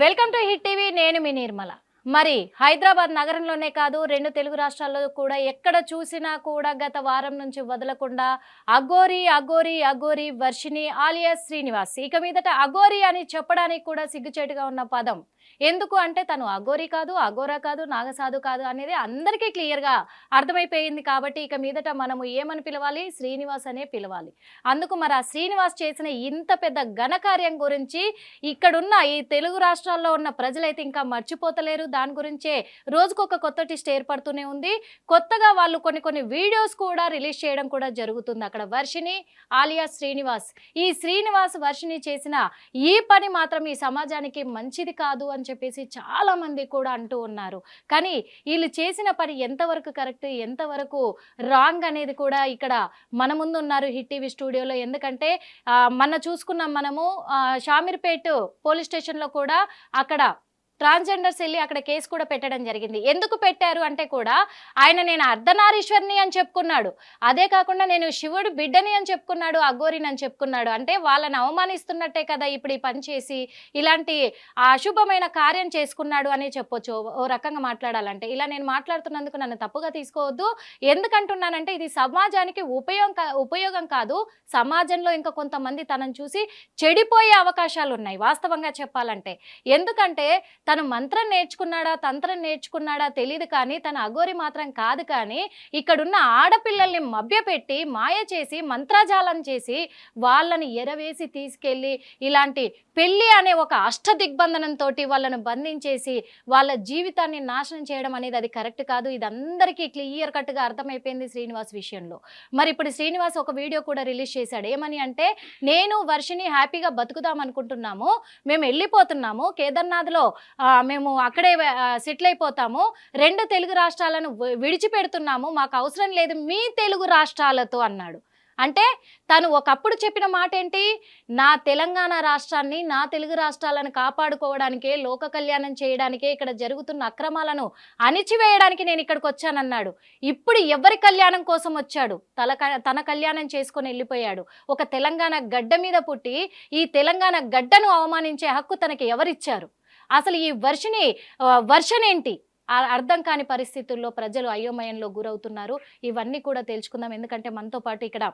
Welcome to hit TV నేను మీ నిర్మల. మరి హైదరాబాద్ నగరంలోనే కాదు రెండు తెలుగు రాష్ట్రాల్లో కూడా ఎక్కడ చూసినా కూడా గత వారం నుంచి వదలకుండా అగోరి అగోరి అగోరి వర్షిని ఆలియాస్ శ్రీనివాస్. ఇక మీదట అగోరి అని చెప్పడానికి కూడా సిగ్గుచేటుగా ఉన్న పదం. ఎందుకు అంటే తను అగోరి కాదు అగోరా కాదు నాగసాధు కాదు అనేది అందరికీ క్లియర్గా అర్థమైపోయింది కాబట్టి ఇక మీదట మనము ఏమని పిలవాలి? శ్రీనివాస్ అనే పిలవాలి. అందుకు మరి ఆ శ్రీనివాస్ చేసిన ఇంత పెద్ద ఘనకార్యం గురించి ఇక్కడున్న ఈ తెలుగు రాష్ట్రాల్లో ఉన్న ప్రజలైతే ఇంకా మర్చిపోతలేరు. దాని గురించే రోజుకొక కొత్త టిస్ట్ ఏర్పడుతూనే ఉంది. కొత్తగా వాళ్ళు కొన్ని కొన్ని వీడియోస్ కూడా రిలీజ్ చేయడం కూడా జరుగుతుంది అక్కడ. వర్షిని ఆలియా శ్రీనివాస్. ఈ శ్రీనివాస్ వర్షిని చేసిన ఈ పని మాత్రం ఈ సమాజానికి మంచిది కాదు అని చెప్పేసి చాలామంది కూడా అంటూ ఉన్నారు. కానీ వీళ్ళు చేసిన పని ఎంతవరకు కరెక్ట్ ఎంతవరకు రాంగ్ అనేది కూడా ఇక్కడ మన ముందు ఉన్నారు హిట్ టీవీ స్టూడియోలో. ఎందుకంటే మన చూసుకున్నాం మనము షామీర్పేట్ పోలీస్ స్టేషన్లో కూడా అక్కడ ట్రాన్స్జెండర్స్ వెళ్ళి అక్కడ కేసు కూడా పెట్టడం జరిగింది. ఎందుకు పెట్టారు అంటే కూడా ఆయన నేను అర్ధనారీశ్వరిని అని చెప్పుకున్నాడు. అదే కాకుండా నేను శివుడు బిడ్డని అని చెప్పుకున్నాడు అఘోరిని అని చెప్పుకున్నాడు. అంటే వాళ్ళని అవమానిస్తున్నట్టే కదా ఇప్పుడు ఈ పని చేసి ఇలాంటి ఆ అశుభమైన కార్యం చేసుకున్నాడు అని చెప్పొచ్చు. ఓ- రకంగా మాట్లాడాలంటే. ఇలా నేను మాట్లాడుతున్నందుకు నన్ను తప్పుగా తీసుకోవద్దు. ఎందుకంటున్నానంటే ఇది సమాజానికి ఉపయోగం కా- ఉపయోగం కాదు. సమాజంలో ఇంకా కొంతమంది తనను చూసి చెడిపోయే అవకాశాలు ఉన్నాయి వాస్తవంగా చెప్పాలంటే. ఎందుకంటే తను మంత్రం నేర్చుకున్నాడా తంత్రం నేర్చుకున్నాడా తెలియదు కానీ తన అఘోరి మాత్రం కాదు కానీ ఇక్కడున్న ఆడపిల్లల్ని మభ్యపెట్టి మాయ చేసి మంత్రజాలం చేసి వాళ్ళని ఎరవేసి తీసుకెళ్ళి ఇలాంటి పెళ్ళి అనే ఒక అష్ట దిగ్బంధనంతో వాళ్ళను బంధించేసి వాళ్ళ జీవితాన్ని నాశనం చేయడం అనేది అది కరెక్ట్ కాదు. ఇది అందరికీ క్లియర్ కట్గా అర్థమైపోయింది శ్రీనివాస్ విషయంలో. మరి ఇప్పుడు శ్రీనివాస్ ఒక వీడియో కూడా రిలీజ్ చేశాడు. ఏమని అంటే నేను వర్షిని హ్యాపీగా బతుకుదాం అనుకుంటున్నాము మేము వెళ్ళిపోతున్నాము కేదార్నాథ్లో మేము అక్కడే సెటిల్ అయిపోతాము. రెండు తెలుగు రాష్ట్రాలను వి- విడిచిపెడుతున్నాము. మాకు అవసరం లేదు మీ తెలుగు రాష్ట్రాలతో అన్నాడు. అంటే తను ఒకప్పుడు చెప్పిన మాట ఏంటి నా తెలంగాణ రాష్ట్రాన్ని నా తెలుగు రాష్ట్రాలను కాపాడుకోవడానికే లోక కళ్యాణం చేయడానికే ఇక్కడ జరుగుతున్న అక్రమాలను అణిచివేయడానికి నేను ఇక్కడికి వచ్చానన్నాడు. ఇప్పుడు ఎవరి కళ్యాణం కోసం వచ్చాడు? తల క- తన కళ్యాణం చేసుకొని వెళ్ళిపోయాడు. ఒక తెలంగాణ గడ్డ మీద పుట్టి ఈ తెలంగాణ గడ్డను అవమానించే హక్కు తనకి ఎవరిచ్చారు? అసలు ఈ వర్షని వర్షన్ ఏంటి అర్థం కాని పరిస్థితుల్లో ప్రజలు అయోమయంలో గురవుతున్నారు. ఇవన్నీ కూడా తెలుసుకుందాం. ఎందుకంటే మనతో పాటు ఇక్కడ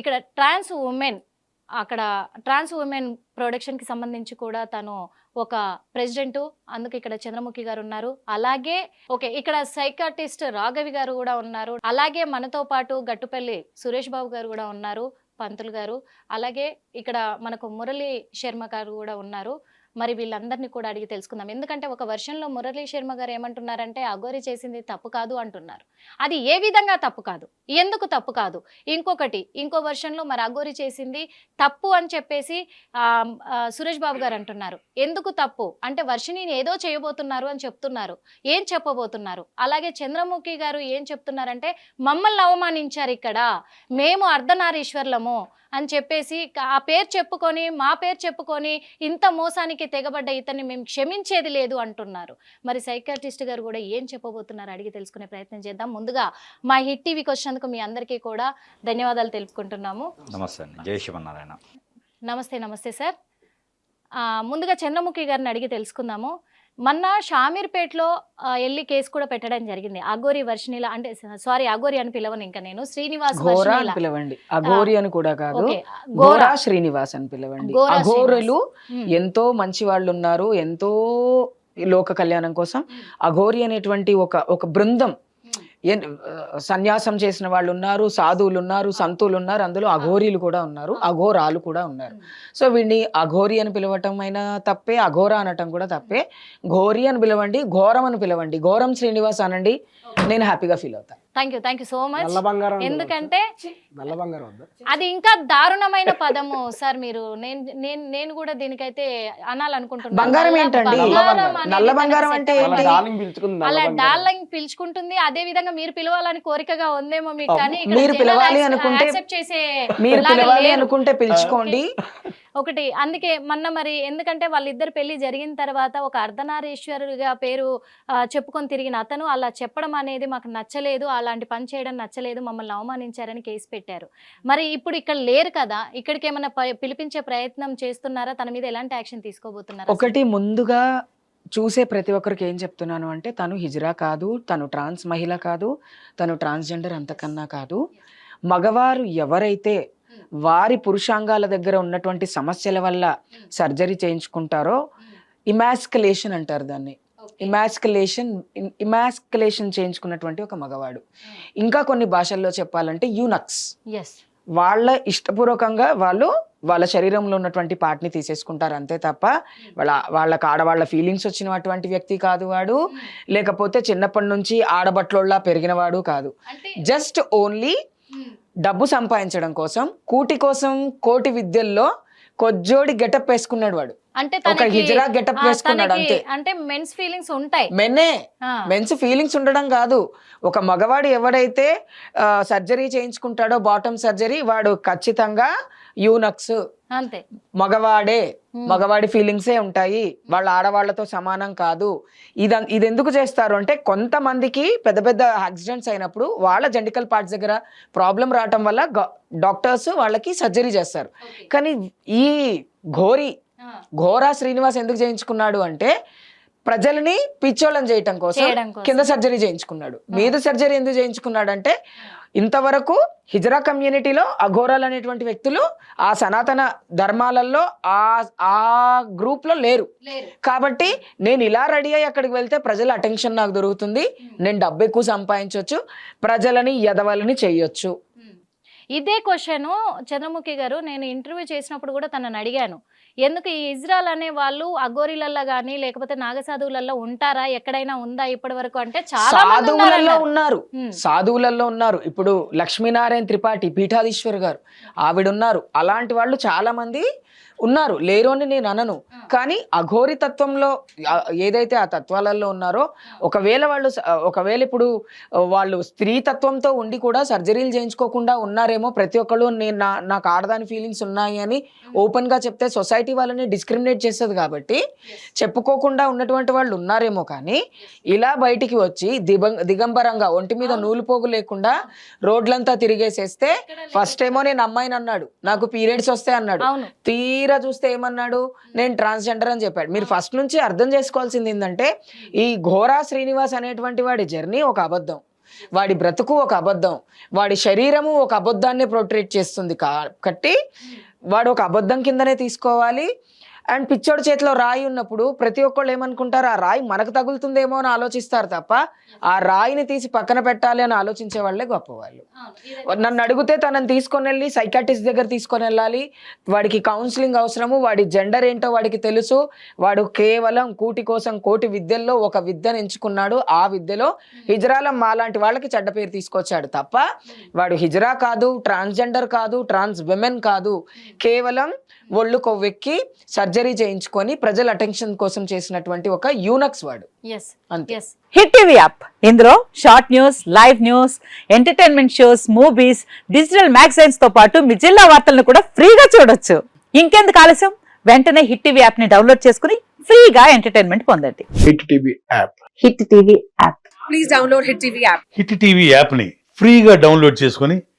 ఇక్కడ ట్రాన్స్ ఉమెన్ అక్కడ ట్రాన్స్ ఉమెన్ ప్రొడక్షన్కి సంబంధించి కూడా తను ఒక ప్రెసిడెంట్ అందుకు ఇక్కడ చంద్రముఖి గారు ఉన్నారు. అలాగే ఓకే ఇక్కడ సైకాటిస్ట్ రాఘవి గారు కూడా ఉన్నారు. అలాగే మనతో పాటు గట్టుపల్లి సురేష్ బాబు గారు కూడా ఉన్నారు పంతులు గారు. అలాగే ఇక్కడ మనకు మురళీ శర్మ గారు కూడా ఉన్నారు. మరి వీళ్ళందరినీ కూడా అడిగి తెలుసుకుందాం. ఎందుకంటే ఒక వర్షంలో మురళీ శర్మ గారు ఏమంటున్నారంటే అఘోరి చేసింది తప్పు కాదు అంటున్నారు. అది ఏ విధంగా తప్పు కాదు? ఎందుకు తప్పు కాదు? ఇంకొకటి ఇంకో వర్షన్లో మరి అఘోరి చేసింది తప్పు అని చెప్పేసి సురేష్ బాబు గారు అంటున్నారు. ఎందుకు తప్పు? అంటే వర్షిని ఏదో చేయబోతున్నారు అని చెప్తున్నారు. ఏం చెప్పబోతున్నారు? అలాగే చంద్రముఖి గారు ఏం చెప్తున్నారంటే మమ్మల్ని అవమానించారు ఇక్కడ. మేము అర్ధనారీశ్వర్లము. అని చెప్పేసి ఆ పేరు చెప్పుకొని మా పేరు చెప్పుకొని ఇంత మోసానికి తెగబడ్డ ఇతన్ని మేము క్షమించేది లేదు అంటున్నారు. మరి సైకాట్రిస్ట్ గారు కూడా ఏం చెప్పబోతున్నారు అడిగి తెలుసుకునే ప్రయత్నం చేద్దాం. ముందుగా మా హిట్ టీవీకి వచ్చినందుకు మీ అందరికీ కూడా ధన్యవాదాలు తెలుపుకుంటున్నాము. నమస్తే అండి. జై శివనారాయణ నమస్తే నమస్తే సార్. ఆ, ముందుగా చంద్రముఖి గారిని అడిగి తెలుసుకుందాము. మొన్న షామీర్పేటలో వెళ్ళి కేసు కూడా పెట్టడం జరిగింది. అగోరి వర్షినిల అంటే సారీ అగోరి అని పిలవను ఇంకా నేను. శ్రీనివాస్ పిలవండి. అఘోరి అని కూడా కాదు. గోరా శ్రీనివాస్ అని పిలవండి. ఘోరా అఘోరులు. ఎంతో మంచి వాళ్ళు ఉన్నారు. ఎంతో లోక కళ్యాణం కోసం. అఘోరి అనేటువంటి ఒక ఒక బృందం సన్యాసం చేసిన వాళ్ళు ఉన్నారు సాధువులు ఉన్నారు సంతులు ఉన్నారు అందులో అఘోరీలు కూడా ఉన్నారు అఘోరాలు కూడా ఉన్నారు. సో వీడిని అఘోరి అని పిలవటం అయినా తప్పే అఘోర అనటం కూడా తప్పే. ఘోరి అని పిలవండి ఘోరం అని పిలవండి. ఘోరం శ్రీనివాస్ అనండి. నేను హ్యాపీగా ఫీల్ అవుతాను thank you thank you so much ఎందుకంటే అది ఇంకా దారుణమైన పదము సార్ మీరు. నేను నేను నేను కూడా దీనికైతే అనాలనుకుంటున్నాను. బంగారం ఏంటండి? నల్ల బంగారం. అంటే అలా. డార్లింగ్ పిలుచుకుంటుంది అదే విధంగా మీరు పిలవాలని కోరికగా ఉందేమో మీకు కానీ ఇక్కడ మీరు పిలవాలి అనుకుంటే చేసే మీరు పిలవాలి. అనుకుంటే పిలుచుకోండి. ఒకటి అందుకే మొన్న మరి ఎందుకంటే వాళ్ళిద్దరు పెళ్ళి జరిగిన తర్వాత ఒక అర్ధనారీశ్వరుడిగా పేరు చెప్పుకొని తిరిగిన అతను అలా చెప్పడం అనేది మాకు నచ్చలేదు అలాంటి పని చేయడం నచ్చలేదు మమ్మల్ని అవమానించారని కేసు పెట్టారు. మరి ఇప్పుడు ఇక్కడ లేరు కదా ఇక్కడికి ఏమైనా పిలిపించే ప్రయత్నం చేస్తున్నారా? తన మీద ఎలాంటి యాక్షన్ తీసుకోబోతున్నారా ఒకటి ముందుగా చూసే ప్రతి ఒక్కరికి ఏం చెప్తున్నాను అంటే తను హిజ్రా కాదు తను ట్రాన్స్ మహిళ కాదు తను ట్రాన్స్జెండర్ అంతకన్నా కాదు. మగవారు ఎవరైతే వారి పురుషాంగాల దగ్గర ఉన్నటువంటి సమస్యల వల్ల సర్జరీ చేయించుకుంటారో ఇమాస్కలేషన్ అంటారు దాన్ని. ఇమాస్కలేషన్ ఇమాస్కలేషన్ చేయించుకున్నటువంటి ఒక మగవాడు. ఇంకా కొన్ని భాషల్లో చెప్పాలంటే యూనక్స్ వాళ్ళ ఇష్టపూర్వకంగా వాళ్ళు వాళ్ళ శరీరంలో ఉన్నటువంటి పార్ట్ని తీసేసుకుంటారు అంతే తప్ప వాళ్ళ వాళ్ళకి ఆడవాళ్ళ ఫీలింగ్స్ వచ్చినటువంటి వ్యక్తి కాదు వాడు. లేకపోతే చిన్నప్పటి నుంచి ఆడబట్లోళ్ళ పెరిగినవాడు కాదు. జస్ట్ ఓన్లీ డబ్బు సంపాదించడం కోసం కూటి కోసం కోటి విద్యల్లో కొజ్జోడి గెటప్ వేసుకున్నాడు వాడు. అంటే ఒక హిజ్రా ఆ, వేసుకున్నాడు అంతే. అంటే మెన్స్ ఫీలింగ్స్ ఉంటాయి. మెన్నే మెన్స్ ఫీలింగ్స్ ఉండడం కాదు. ఒక మగవాడు ఎవడైతే సర్జరీ చేయించుకుంటాడో బాటమ్ సర్జరీ వాడు ఖచ్చితంగా యూనక్స్. అంతే. మగవాడే. మగవాడి ఫీలింగ్సే ఉంటాయి. వాళ్ళ ఆడవాళ్ళతో సమానం కాదు. ఇది ఇది ఎందుకు చేస్తారు అంటే కొంతమందికి పెద్ద పెద్ద యాక్సిడెంట్స్ అయినప్పుడు వాళ్ళ జెండికల్ పార్ట్స్ దగ్గర ప్రాబ్లం రావటం వల్ల డాక్టర్స్ వాళ్ళకి సర్జరీ చేస్తారు. కానీ ఈ ఘోరి ఘోరా శ్రీనివాస్ ఎందుకు చేయించుకున్నాడు అంటే ప్రజల్ని పిచ్చోళ్ళని చేయటం కోసం. కింద సర్జరీ చేయించుకున్నాడు. మీద సర్జరీ ఎందుకు చేయించుకున్నాడు అంటే ఇంతవరకు హిజరా కమ్యూనిటీలో అఘోరాలు అనేటువంటి వ్యక్తులు ఆ సనాతన ధర్మాలలో ఆ ఆ గ్రూప్లో లేరు. కాబట్టి నేను ఇలా రెడీ అయ్యి అక్కడికి వెళ్తే ప్రజల అటెన్షన్ నాకు దొరుకుతుంది. నేను డబ్బు ఎక్కువ సంపాదించవచ్చు ప్రజలని ఎదవలని చెయ్యొచ్చు ఇదే క్వశ్చన్ చంద్రముఖి గారు నేను ఇంటర్వ్యూ చేసినప్పుడు కూడా తనని అడిగాను. ఎందుకు ఈ ఇజ్రాయల్ అనే వాళ్ళు అగోరిలల్లో కానీ లేకపోతే నాగసాధువులలో ఉంటారా? ఎక్కడైనా ఉందా ఇప్పటి వరకు? అంటే చాలా సాధువులలో. ఉన్నారు. సాధువులలో ఉన్నారు. ఇప్పుడు లక్ష్మీనారాయణ త్రిపాఠి పీఠాధీశ్వర్ గారు ఆవిడ ఉన్నారు అలాంటి వాళ్ళు చాలా మంది ఉన్నారు. లేరు అని నేను అనను. కానీ అఘోరి తత్వంలో ఏదైతే ఆ తత్వాలలో ఉన్నారో ఒకవేళ వాళ్ళు ఒకవేళ ఇప్పుడు వాళ్ళు స్త్రీ తత్వంతో ఉండి కూడా సర్జరీలు చేయించుకోకుండా ఉన్నారేమో ప్రతి ఒక్కళ్ళు నేను నా నాకు ఆడదాని ఫీలింగ్స్ ఉన్నాయి అని ఓపెన్గా చెప్తే సొసైటీ వాళ్ళని డిస్క్రిమినేట్ చేస్తుంది కాబట్టి చెప్పుకోకుండా ఉన్నటువంటి వాళ్ళు ఉన్నారేమో కానీ ఇలా బయటికి వచ్చి దిగం దిగంబరంగా ఒంటి మీద నూలు పోగు లేకుండా రోడ్లంతా తిరిగేసేస్తే ఫస్ట్ ఏమో నేను అమ్మాయిని అన్నాడు. నాకు పీరియడ్స్ వస్తాయి అన్నాడు. అవును. తీరా చూస్తే ఏమన్నాడు? నేను ట్రాన్స్జెండర్ అని చెప్పాడు. మీరు ఫస్ట్ నుంచి అర్థం చేసుకోవాల్సింది ఏంటంటే ఈ ఘోరా శ్రీనివాస్ అనేటువంటి వాడి జర్నీ ఒక అబద్ధం. వాడి బ్రతుకు ఒక అబద్ధం. వాడి శరీరము ఒక అబద్ధాన్ని ప్రొట్రేట్ చేస్తుంది కాబట్టి వాడు ఒక అబద్ధం కిందనే తీసుకోవాలి. అండ్ పిచ్చోడి చేతిలో రాయి ఉన్నప్పుడు ప్రతి ఒక్కళ్ళు ఏమనుకుంటారు? ఆ రాయి మనకు తగులుతుందేమో అని ఆలోచిస్తారు తప్ప ఆ రాయిని తీసి పక్కన పెట్టాలి అని ఆలోచించే వాళ్ళే గొప్పవాళ్ళు. నన్ను అడిగితే తనని తీసుకొని వెళ్ళి సైకాటిస్ట్ దగ్గర తీసుకొని వెళ్ళాలి. వాడికి కౌన్సిలింగ్ అవసరము వాడి జెండర్ ఏంటో వాడికి తెలుసు. వాడు కేవలం కూటి కోసం కోటి విద్యల్లో ఒక విద్యను ఎంచుకున్నాడు. ఆ విద్యలో హిజ్రాల మాలాంటి వాళ్ళకి చెడ్డ పేరు తీసుకొచ్చాడు తప్ప వాడు హిజ్రా కాదు ట్రాన్స్జెండర్ కాదు ట్రాన్స్ విమెన్ కాదు. కేవలం ఒళ్ళు కొవ్వెక్కి సర్జరీ చేయించుకొని ప్రజల అటెన్షన్ కోసం చేసినటువంటి ఒక యూనక్స్ వాడు. ఎస్ అంతే. ఎస్ హిట్ టీవీ యాప్ ఇందులో short news live news entertainment shows movies digital మ్యాగజైన్స్తో పాటు మీ జిల్లా వార్తలను కూడా ఫ్రీగా చూడొచ్చు. ఇంకెందుకు ఆలస్యం? వెంటనే హిట్ టీవీ యాప్ని డౌన్లోడ్ చేసుకుని ఫ్రీగా ఎంటర్టైన్మెంట్ పొందండి. Hit TV app hit TV app hit TV యాప్ని ఫ్రీగా డౌన్లోడ్ చేసుకొని